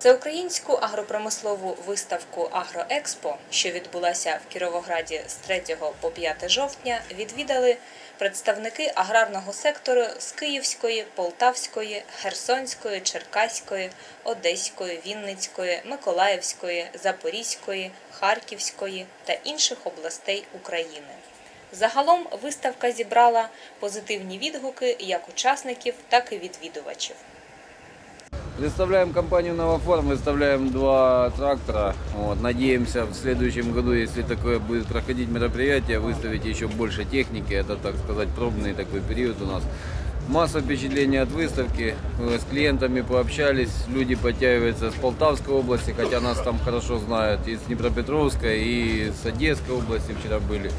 Всеукраїнську агропромислову виставку Агроекспо, що відбулася в Кіровограді з 3 по 5 жовтня, відвідали представники аграрного сектору з Київської, Полтавської, Херсонської, Черкаської, Одеської, Вінницької, Миколаївської, Запорізької, Харківської та інших областей України. Загалом виставка зібрала позитивні відгуки як учасників, так і відвідувачів. Представляем компанию «Новоформ», выставляем два трактора. Вот. Надеемся в следующем году, если такое будет проходить мероприятие, выставить еще больше техники. Это, так сказать, пробный такой период у нас. Масса впечатлений от выставки. С клиентами пообщались, люди подтягиваются с Полтавской области, хотя нас там хорошо знают, и с Днепропетровской, и с Одесской области вчера были.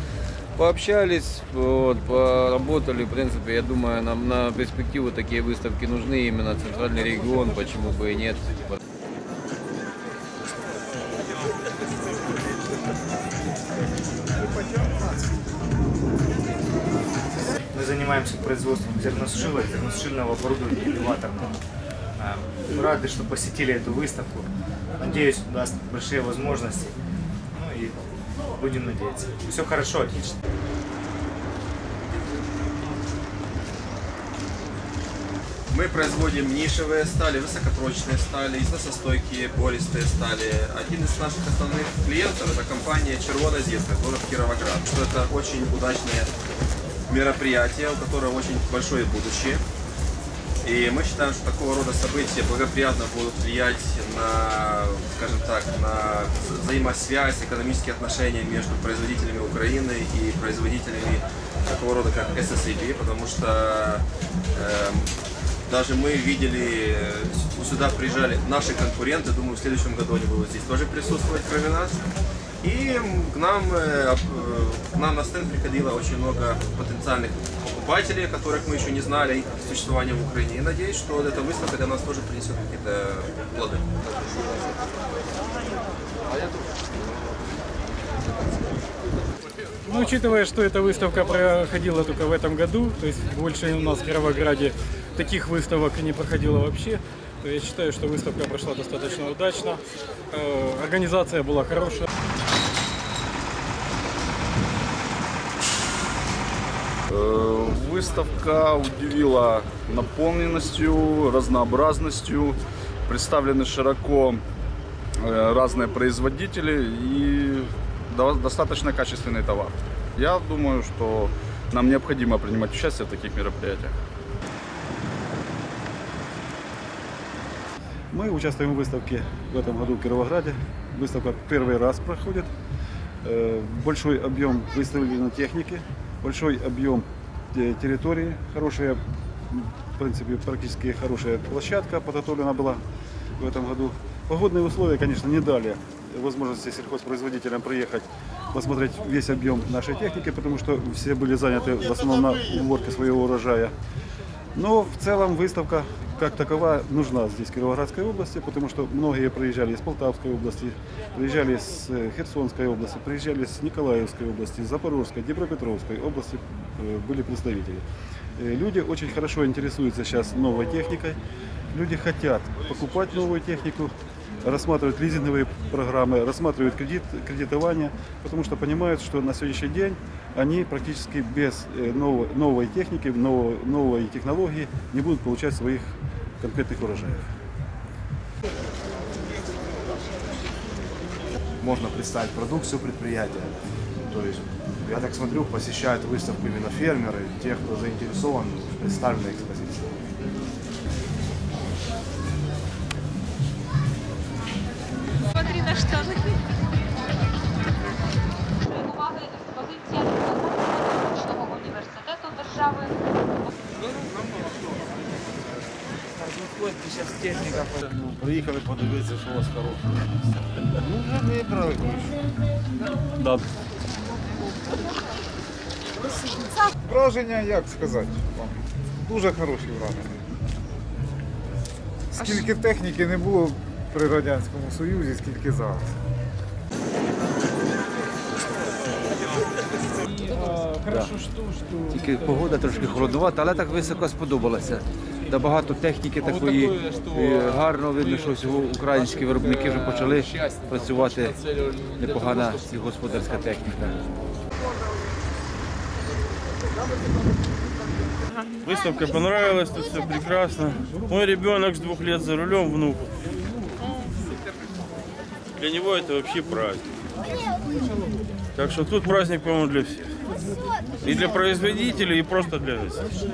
Пообщались, вот, поработали, в принципе, я думаю, нам на перспективу такие выставки нужны, именно центральный регион, почему бы и нет. Мы занимаемся производством зерносушилок, зерносушильного оборудования элеваторного. Мы рады, что посетили эту выставку. Надеюсь, даст большие возможности. Будем надеяться. Все хорошо, отлично. Мы производим нишевые стали, высокопрочные стали, износостойкие, пористые стали. Один из наших основных клиентов это компания Червона Зірка, город Кировоград. Это очень удачное мероприятие, у которого очень большое будущее. И мы считаем, что такого рода события благоприятно будут влиять на, скажем так, на взаимосвязь, экономические отношения между производителями Украины и производителями такого рода, как SSAB, потому что эм, даже мы видели, э, сюда приезжали наши конкуренты, думаю, в следующем году они будут здесь тоже присутствовать, кроме нас. И к нам, э, э, к нам на стенд приходило очень много потенциальных покупателей, которых мы еще не знали их существования в Украине. И надеюсь, что эта выставка для нас тоже принесет какие-то плоды. Ну, учитывая, что эта выставка проходила только в этом году, то есть больше у нас в Кировограде таких выставок не проходило вообще, то я считаю, что выставка прошла достаточно удачно. Э, Организация была хорошая. Выставка удивила наполненностью, разнообразностью. Представлены широко э, разные производители и до- достаточно качественный товар. Я думаю, что нам необходимо принимать участие в таких мероприятиях. Мы участвуем в выставке в этом году в Кировограде. Выставка первый раз проходит. Э, Большой объем выставленной техники, большой объем э, территории, хорошая, в принципе, практически хорошая площадка подготовлена была в этом году. Погодные условия, конечно, не дали возможности сельхозпроизводителям приехать посмотреть весь объем нашей техники, потому что все были заняты в основном на уборке своего урожая. Но в целом выставка как такова нужна здесь, Кировоградской области, потому что многие приезжали из Полтавской области, приезжали с э, Херсонской области, приезжали с Николаевской области, Запорожской, Днепропетровской области э, были представители. Э, Люди очень хорошо интересуются сейчас новой техникой, люди хотят покупать новую технику, рассматривают лизинговые программы, рассматривают кредит, кредитование, потому что понимают, что на сегодняшний день они практически без новой, новой техники, новой, новой технологии не будут получать своих конкретных урожаев. можно представить продукцию предприятия. То есть, я так смотрю, посещают выставку именно фермеры, те, кто заинтересован в представленной экспозиции. Смотри на что. Приїхали подивитися, що у вас хороше. Ну, вже вибрали. Да. Враження, як сказати вам, дуже хороші враження. Скільки техніки не було при Радянському Союзі, скільки зараз. Хорошо, что, что Тільки погода трошки холоднувата, але так високо сподобалася. Да багато техніки такої. І гарно видно, що всього українські виробники вже почали працювати. Непогана господарська техніка. Выставка понравилась, тут все прекрасно. Мой ребенок с двух лет за рулем, внук. Для него это вообще праздник. Так что тут праздник, по-моему, для всех. И для производителей, и просто для гостей.